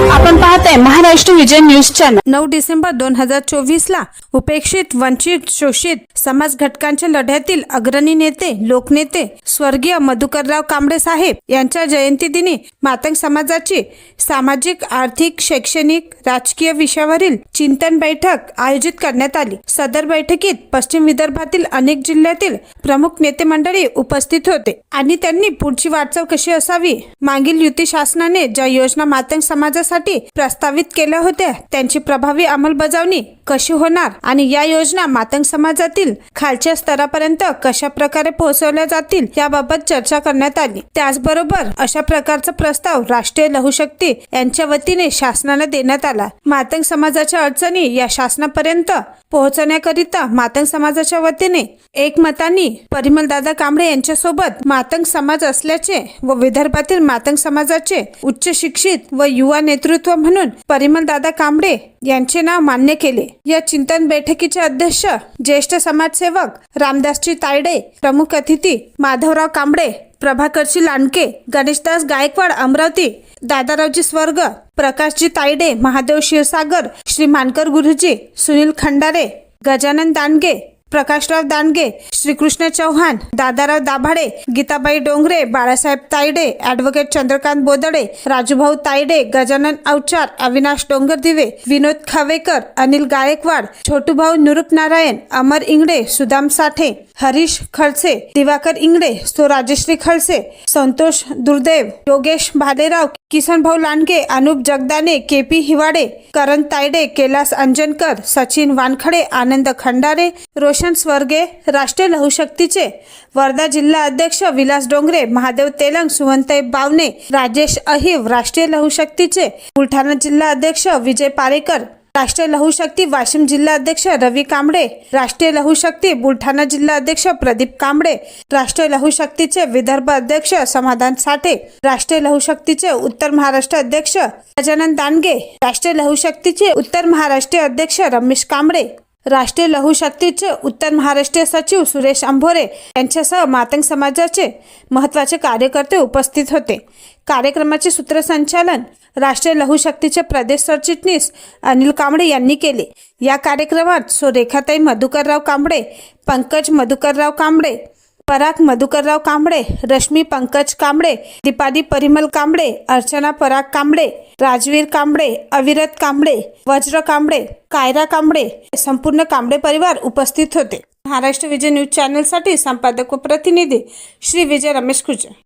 आपण पाहताय Maharashtra Vijay news channel. नऊ डिसेंबर दोन हजार चोवीस ला उपेक्षित वंचित शोषित समाज घटकांच्या लढ्यातील अग्रणी नेते लोकनेते स्वर्गीय मधुकरराव कांबळे साहेब यांच्या जयंती दिनी मातंग समाजाची सामाजिक आर्थिक शैक्षणिक राजकीय विषयावरील चिंतन बैठक आयोजित करण्यात आली. सदर बैठकीत पश्चिम विदर्भातील अनेक जिल्ह्यातील प्रमुख नेते मंडळी उपस्थित होते आणि त्यांनी पुढची वाटचाल कशी असावी मागील युती शासनाने ज्या योजना मातंग समाजासाठी प्रस्तावित केल्या होत्या. त्यांची प्रभावी अंमलबजावणी कशी होणार आणि या योजना मातंग समाजातील खालच्या स्तरापर्यंत कशा प्रकारे पोहोचवल्या जातील याबाबत चर्चा करण्यात आली. त्याचबरोबर अशा प्रकारचा प्रस्ताव राष्ट्रीय लहुशक्ती यांच्या वतीने शासनाला देण्यात आला. मातंग समाजाच्या अडचणी या शासनापर्यंत पोहोचवण्याकरिता मातंग समाजाच्या वतीने एकमताने परिमलदादा कांबळे यांच्यासोबत मातंग समाज असल्याचे व विदर्भातील मातंग समाजाचे उच्च शिक्षित व युवा नेतृत्व म्हणून परिमलदादा कांबळे यांचे नाव मान्य केले. या चिंतन बैठकीचे अध्यक्ष ज्येष्ठ समाजसेवक रामदासजी तायडे प्रमुख अतिथी माधवराव कांबळे प्रभाकरजी लांडके गणेशदास गायकवाड अमरावती दादारावजी स्वर्ग प्रकाशजी तायडे महादेव क्षीरसागर श्री मानकर गुरुजी सुनील खंडारे गजानन दांडगे प्रकाशराव दांडगे श्रीकृष्ण चव्हाण दादाराव दाभाडे गीताबाई डोंगरे बाळासाहेब तायडे ॲडव्होकेट चंद्रकांत बोदडे राजूभाऊ तायडे गजानन अवचार अविनाश डोंगरदिवे विनोद खावेकर अनिल गायकवाड छोटूभाऊ निरूप नारायण अमर इंगडे सुदाम साठे हरीश खडसे दिवाकर इंगडे सो राजश्री खडसे संतोष दुर्देव योगेश भालेराव किसनभाऊ लांडगे अनुप जगदाने के पी हिवाडे करण तायडे कैलास अंजनकर सचिन वानखडे आनंद खंडारे रोशन स्वर्गे राष्ट्रीय लहुशक्तीचे वर्धा जिल्हा अध्यक्ष विलास डोंगरे महादेव तेलंग सुवंताई बावने राजेश अहिव राष्ट्रीय लहुशक्तीचे बुलढाणा जिल्हा अध्यक्ष विजय पारेकर राष्ट्रीय लहुशक्ती वाशिम जिल्हा अध्यक्ष रवी कांबळे राष्ट्रीय लहुशक्ती बुलढाणा जिल्हा अध्यक्ष प्रदीप कांबळे राष्ट्रीय लहुशक्तीचे विदर्भ अध्यक्ष समाधान साठे राष्ट्रीय लहुशक्तीचे उत्तर महाराष्ट्र अध्यक्ष गजानन दानगे राष्ट्रीय लहुशक्तीचे उत्तर महाराष्ट्रीय अध्यक्ष रमेश कांबळे. राष्ट्रीय लहुशक्तीचे उत्तर महाराष्ट्रीय सचिव सुरेश अंभोरे यांच्यासह मातंग समाजाचे महत्त्वाचे कार्यकर्ते उपस्थित होते. कार्यक्रमाचे सूत्रसंचालन राष्ट्रीय लहुशक्तीचे प्रदेश सरचिटणीस अनिल कांबळे यांनी केले. या कार्यक्रमात सो रेखाताई मधुकरराव कांबळे पंकज मधुकरराव कांबळे पराग मधुकरराव कांबळे रश्मी पंकज कांबळे दीपाली परिमल कांबळे अर्चना पराग कांबळे राजवीर कांबळे अविरत कांबळे वज्र कांबळे कायरा कांबळे संपूर्ण कांबळे परिवार उपस्थित होते. महाराष्ट्र विजय न्यूज चॅनलसाठी संपादक व प्रतिनिधी श्री विजय रमेश खुजे.